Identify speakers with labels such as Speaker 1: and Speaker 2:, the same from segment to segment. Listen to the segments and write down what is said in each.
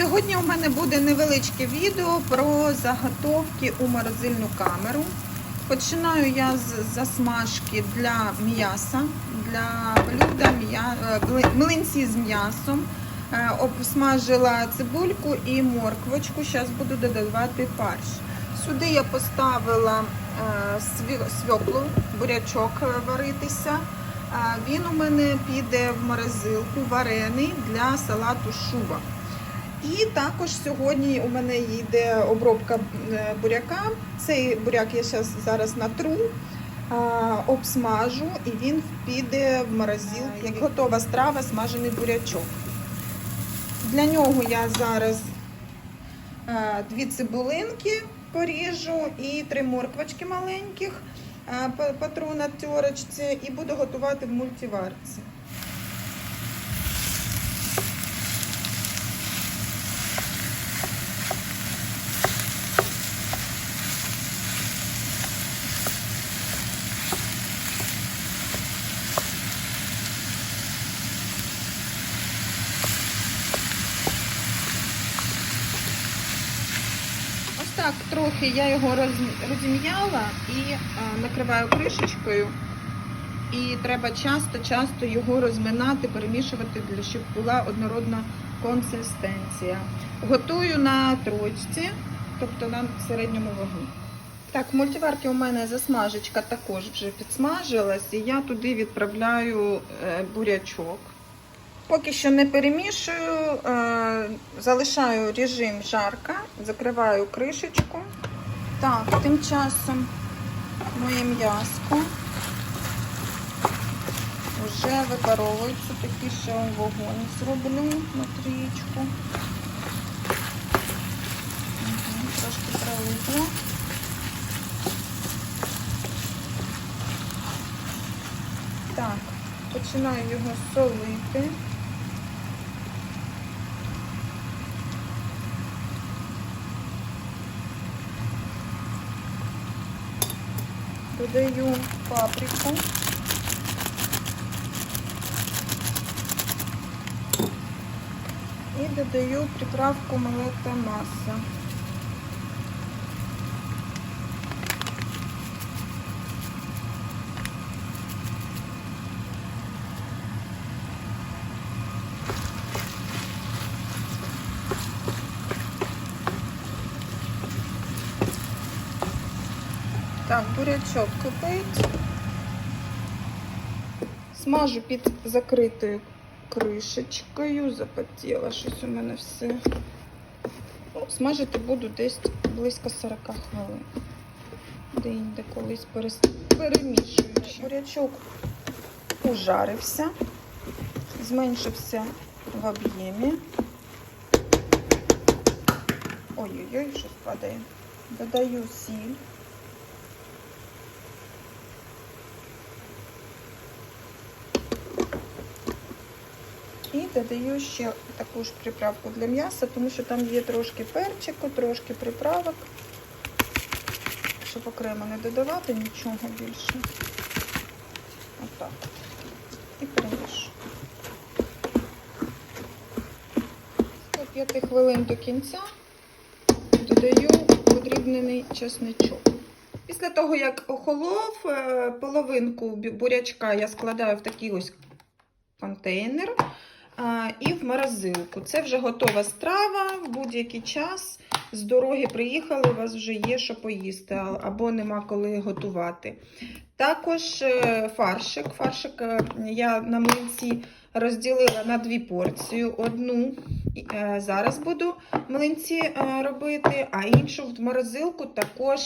Speaker 1: Сьогодні у мене буде невеличке відео про заготовки у морозильну камеру. Починаю я з засмажки для м'яса, для блюда е, млинці з м'ясом. Е, Обсмажила цибульку і морквочку. Зараз буду додавати фарш. Сюди я поставила е, свіклу, бурячок варитися. Він у мене піде в морозилку варений для салату шуба. І також сьогодні у мене їде обробка е, буряка. Цей буряк я зараз натру, обсмажу і він піде в морозилку, як готова страва, смажений бурячок. Для нього я зараз е, дві цибулинки поріжу і три морквочки маленьких е, потру на терочці і буду готувати в мультиварці. Ось так трохи я його роз- розім'яла і накриваю кришечкою. І треба часто-часто його розминати, перемішувати, щоб була однородна консистенція. Готую на трочці, тобто на середньому вогні. Так, в мультиварці у мене засмажечка також вже підсмажилась, і я туди відправляю е, бурячок. Поки що не перемішую, е, залишаю режим жарка, закриваю кришечку. Так, тим часом моє м'яско вже випаровується, такий ще вогонь зроблю на трієчку. Угу, трошки прилипло. Так, починаю його солити. Додаю паприку. І додаю приправку молота маса. Так, бурячок кипить. Смажу під закритою кришечкою. Запотіла щось у мене все. Ну, Смажити буду десь близько 40 хвилин. Де-інде колись перемішуючи. Бурячок ужарився, зменшився в об'ємі. Ой-ой-ой, щось падає. Додаю сіль. І додаю ще таку ж приправку для м'яса, тому що там є трошки перчику, трошки приправок. Щоб окремо не додавати нічого більше. Отак. І перемішую. До 5 хвилин до кінця додаю подрібнений чесничок. Після того, як охолов, е, половинку бурячка я складаю в такий ось контейнер і в морозилку. Це вже готова страва в будь-який час. З дороги приїхали, у вас вже є що поїсти, або нема коли готувати. Також е, фаршик. Фаршик е, я на млинці розділила на дві порції. Одну е, зараз буду млинці робити, а іншу в морозилку також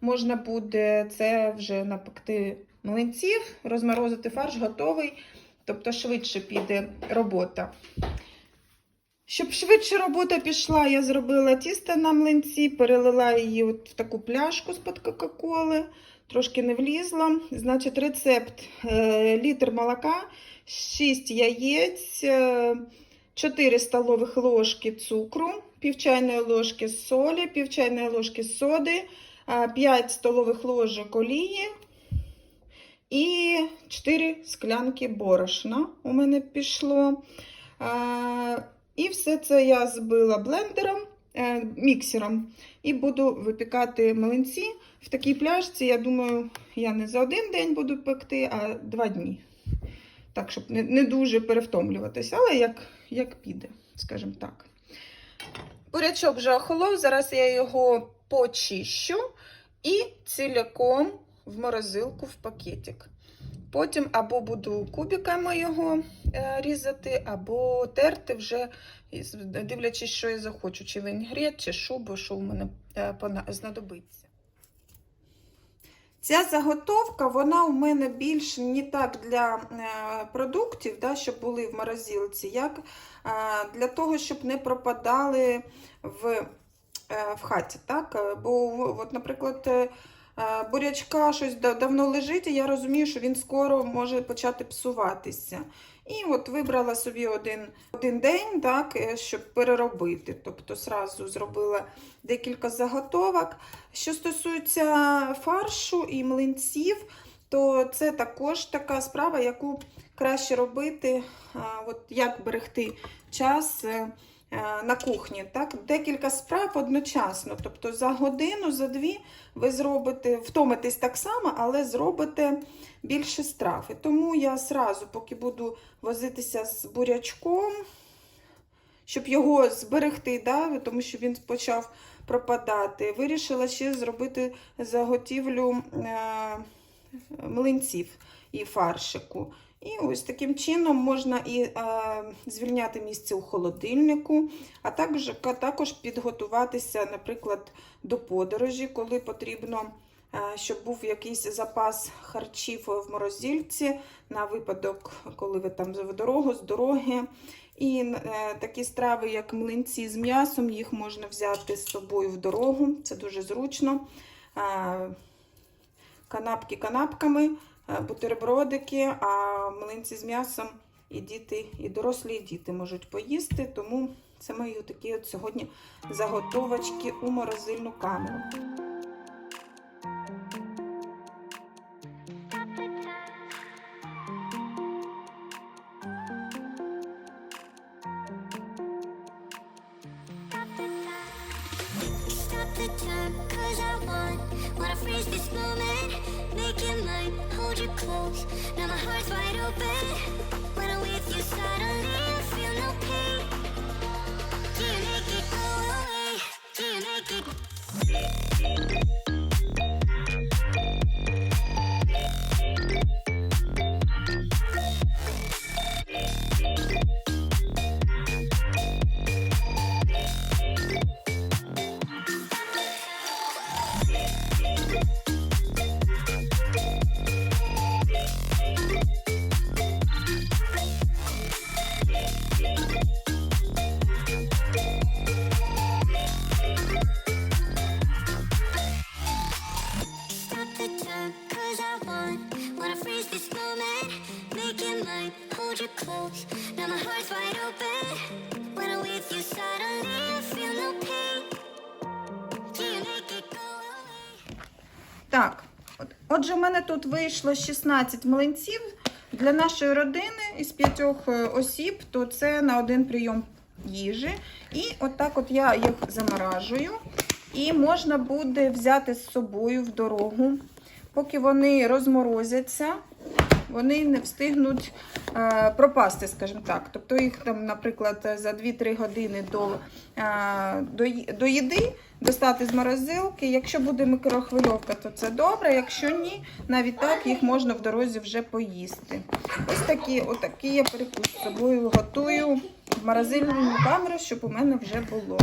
Speaker 1: можна буде це вже напекти млинців, розморозити фарш, готовий. Тобто швидше піде робота. Щоб швидше робота пішла, я зробила тісто на млинці, перелила її от в таку пляшку з-під Кока-Коли, трошки не влізла. Значить, рецепт: е, літр молока, 6 яєць, е, 4 столових ложки цукру, пів чайної ложки солі, пів чайної ложки соди, 5 столових ложок олії, і 4 склянки борошна у мене пішло. А, І все це я збила блендером, е, міксером, і буду випікати млинці. В такій пляшці, я думаю, я не за один день буду пекти, а два дні. Так, щоб не, не дуже перевтомлюватися, але як, як піде, скажімо так. Бурячок вже охолов, зараз я його почищу і ціляком в морозилку в пакетик. Потім або буду кубиками його е, різати, або терти вже, дивлячись, що я захочу, чи вінігрет, чи шубу, що в мене е, знадобиться. Ця заготовка, вона у мене більш не так для е, продуктів, да, щоб були в морозилці, як для того, щоб не пропадали в, в хаті. Так? Бо, от, наприклад, бурячка щось давно лежить, і я розумію, що він скоро може почати псуватися. І от вибрала собі один, один день, так, е, щоб переробити. Тобто сразу зробила декілька заготовок. Що стосується фаршу і млинців, то це також така справа, яку краще робити, от як берегти час е, е, на кухні. Так? Декілька справ одночасно. Тобто за годину, за дві ви зробите, втомитесь так само, але зробите більше страв. І тому я зразу, поки буду возитися з бурячком, щоб його зберегти, да, тому що він почав пропадати. Вирішила ще зробити заготівлю е, млинців і фаршику. І ось таким чином можна і е, звільняти місце у холодильнику, а також, також підготуватися, наприклад, до подорожі, коли потрібно, е, щоб був якийсь запас харчів в морозильці на випадок, коли ви там в дорогу, з дороги. І е, такі страви, як млинці з м'ясом, їх можна взяти з собою в дорогу. Це дуже зручно. Е, канапки канапками, е, бутербродики, а млинці з м'ясом і діти, і дорослі, і діти можуть поїсти. Тому це мої такі от сьогодні заготовочки у морозильну камеру.
Speaker 2: Cause I want Wanna freeze this moment, make it Hold you close, now my heart's wide open When I'm with you, suddenly
Speaker 1: Так, от, отже, у мене тут вийшло 16 млинців. Для нашої родини із п'ятьох е, осіб, то це на один прийом їжі. І отак от я їх заморажую. І можна буде взяти з собою в дорогу. Поки вони розморозяться, вони не встигнуть е, пропасти, скажімо так. Тобто їх там, наприклад, за 2-3 години до, е, до, до їди достати з морозилки. Якщо буде мікрохвильовка, то це добре. Якщо ні, навіть так їх можна в дорозі вже поїсти. Ось такі, отакі я перекус з собою готую в морозильну камеру, щоб у мене вже було.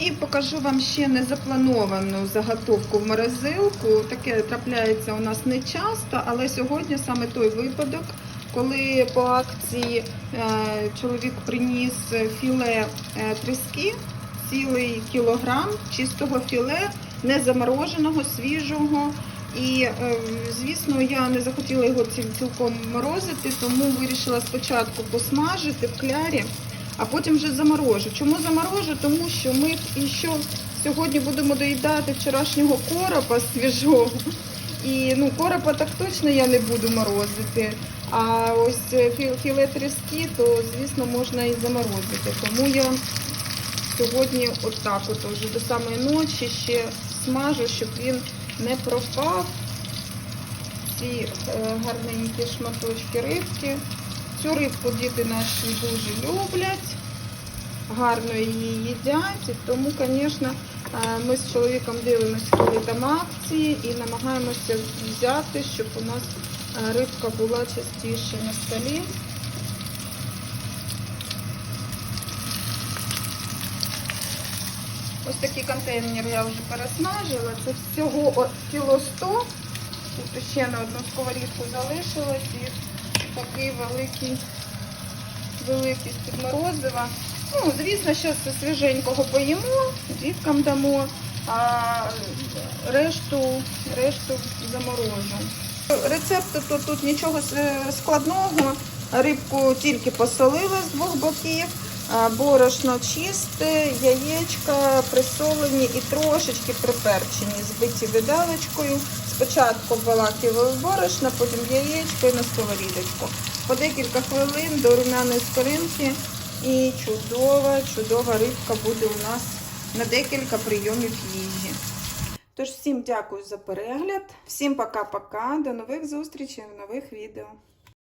Speaker 1: І покажу вам ще незаплановану заготовку в морозилку. Таке трапляється у нас не часто, але сьогодні саме той випадок, коли по акції е, чоловік приніс філе е, тріски, цілий кілограм чистого філе, не замороженого, свіжого. І, е, звісно, я не захотіла його ці- цілком морозити, тому вирішила спочатку посмажити в клярі, а потім вже заморожу. Чому заморожу? Тому що ми що сьогодні будемо доїдати вчорашнього коропа свіжого. І ну, коропа так точно я не буду морозити. А ось е, фі- філе тріски, то звісно можна і заморозити. Тому я сьогодні отак от вже до самої ночі ще смажу, щоб він не пропав. Ці е, гарненькі шматочки рибки. Цю рибку діти наші дуже люблять, гарно її їдять. Тому, звісно, е, ми з чоловіком дивимося, коли там акції, і намагаємося взяти, щоб у нас е, рибка була частіше на столі. Ось такий контейнер я вже пересмажила. Це всього от кіло 100. Тут ще на одну сковорідку залишилось такий великий, великий з-під морозива. Ну, звісно, це свіженького поїмо, діткам дамо, а решту, решту заморожу. Рецепт тут, тут нічого складного. Рибку тільки посолили з двох боків, борошно чисте, яєчка присолені і трошечки приперчені, збиті видалочкою. Спочатку обвалакиваю борошно, потім яєчко і на сковорідочку. По декілька хвилин до румяної скоринки і чудова, чудова рибка буде у нас на декілька прийомів їжі. Тож всім дякую за перегляд, всім пока-пока, до нових зустрічей нових відео.